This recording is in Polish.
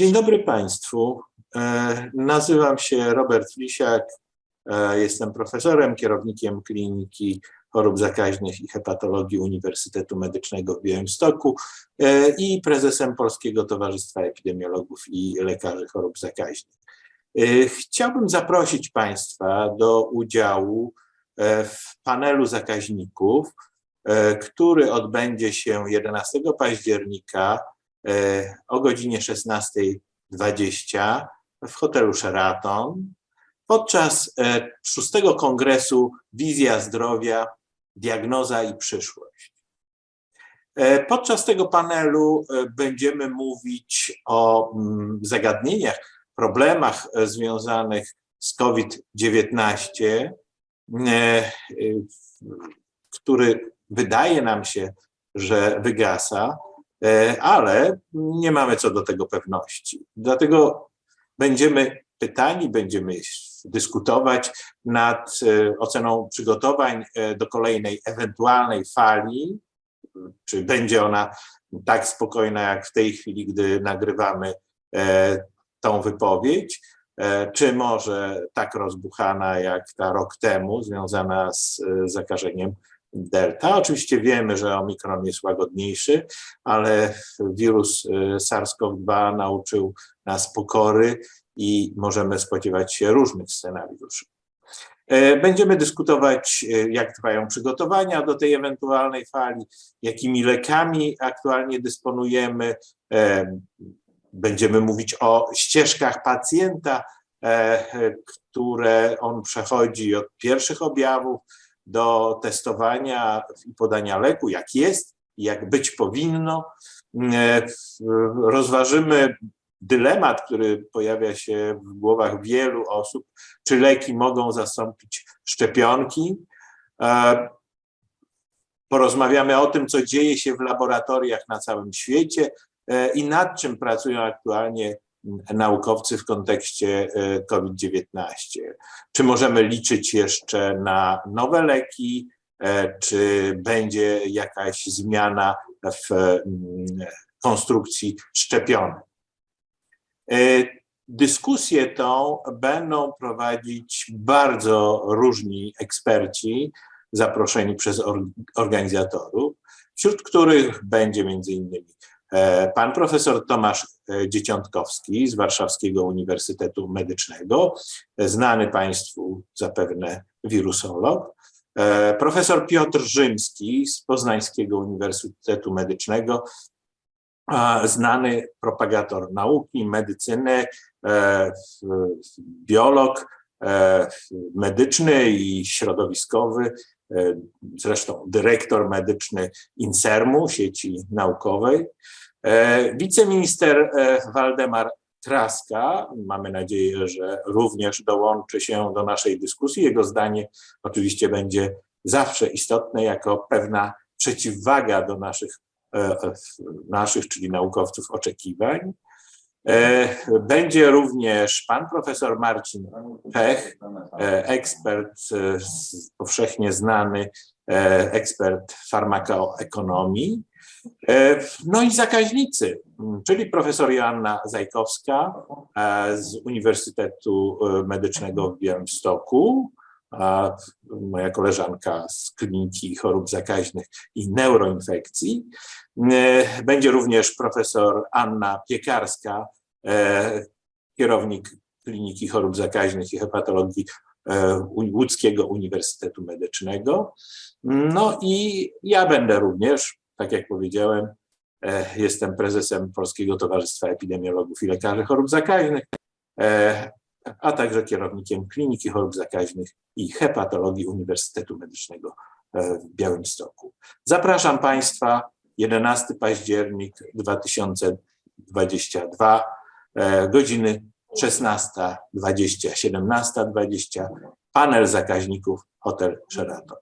Dzień dobry Państwu. E, Nazywam się Robert Lisiak. E, Jestem profesorem, kierownikiem Kliniki Chorób Zakaźnych i Hepatologii Uniwersytetu Medycznego w Białymstoku e, i prezesem Polskiego Towarzystwa Epidemiologów i Lekarzy Chorób Zakaźnych. Chciałbym zaprosić Państwa do udziału w panelu zakaźników, który odbędzie się 11 października o godzinie 16.20 w hotelu Sheraton podczas e, szóstego kongresu Wizja Zdrowia, Diagnoza i Przyszłość. E, Podczas tego panelu e, będziemy mówić o mm, zagadnieniach, problemach e, związanych z COVID-19, e, e, który wydaje nam się, że wygasa, E, ale nie mamy co do tego pewności. Dlatego będziemy pytani, będziemy dyskutować nad e, oceną przygotowań e, do kolejnej ewentualnej fali, czy będzie ona tak spokojna jak w tej chwili, gdy nagrywamy tą wypowiedź, czy może tak rozbuchana jak ta rok temu, związana z zakażeniem delta. Oczywiście wiemy, że omikron jest łagodniejszy, ale wirus y, SARS-CoV-2 nauczył nas pokory i możemy spodziewać się różnych scenariuszy. E, Będziemy dyskutować, y, jak trwają przygotowania do tej ewentualnej fali, jakimi lekami aktualnie dysponujemy. E, Będziemy mówić o ścieżkach pacjenta, e, które on przechodzi od pierwszych objawów do testowania i podania leku, jak jest, jak być powinno. E, Rozważymy dylemat, który pojawia się w głowach wielu osób, czy leki mogą zastąpić szczepionki. E, Porozmawiamy o tym, co dzieje się w laboratoriach na całym świecie e, i nad czym pracują aktualnie naukowcy w kontekście e, COVID-19. Czy możemy liczyć jeszcze na nowe leki, e, czy będzie jakaś zmiana w konstrukcji szczepionek? E, Dyskusję tą będą prowadzić bardzo różni eksperci zaproszeni przez or- organizatorów, wśród których będzie między innymi Pan profesor Tomasz e, Dzieciątkowski z Warszawskiego Uniwersytetu Medycznego, e, znany Państwu zapewne wirusolog, profesor Piotr Rzymski z Poznańskiego Uniwersytetu Medycznego, znany propagator nauki, medycyny, biolog medyczny i środowiskowy, zresztą dyrektor medyczny Insermu, sieci naukowej, E, Wiceminister e, Waldemar Traska, mamy nadzieję, że również dołączy się do naszej dyskusji. Jego zdanie oczywiście będzie zawsze istotne jako pewna przeciwwaga do naszych, e, naszych czyli naukowców, oczekiwań. Będzie również pan profesor Marcin Pech, ekspert powszechnie znany, ekspert farmakoekonomii. E, No i zakaźnicy, czyli profesor Joanna Zajkowska e, z Uniwersytetu e, Medycznego w Białymstoku, a moja koleżanka z Kliniki Chorób Zakaźnych i Neuroinfekcji. Będzie również profesor Anna Piekarska, kierownik Kliniki Chorób Zakaźnych i Hepatologii Łódzkiego Uniwersytetu Medycznego. No i ja będę również tak jak powiedziałem, e, jestem prezesem Polskiego Towarzystwa Epidemiologów i Lekarzy Chorób Zakaźnych, e, a także kierownikiem Kliniki Chorób Zakaźnych i Hepatologii Uniwersytetu Medycznego e, w Białymstoku. Zapraszam Państwa 11 październik 2022, godziny 16.20, 17.20, panel zakaźników Hotel Sheraton.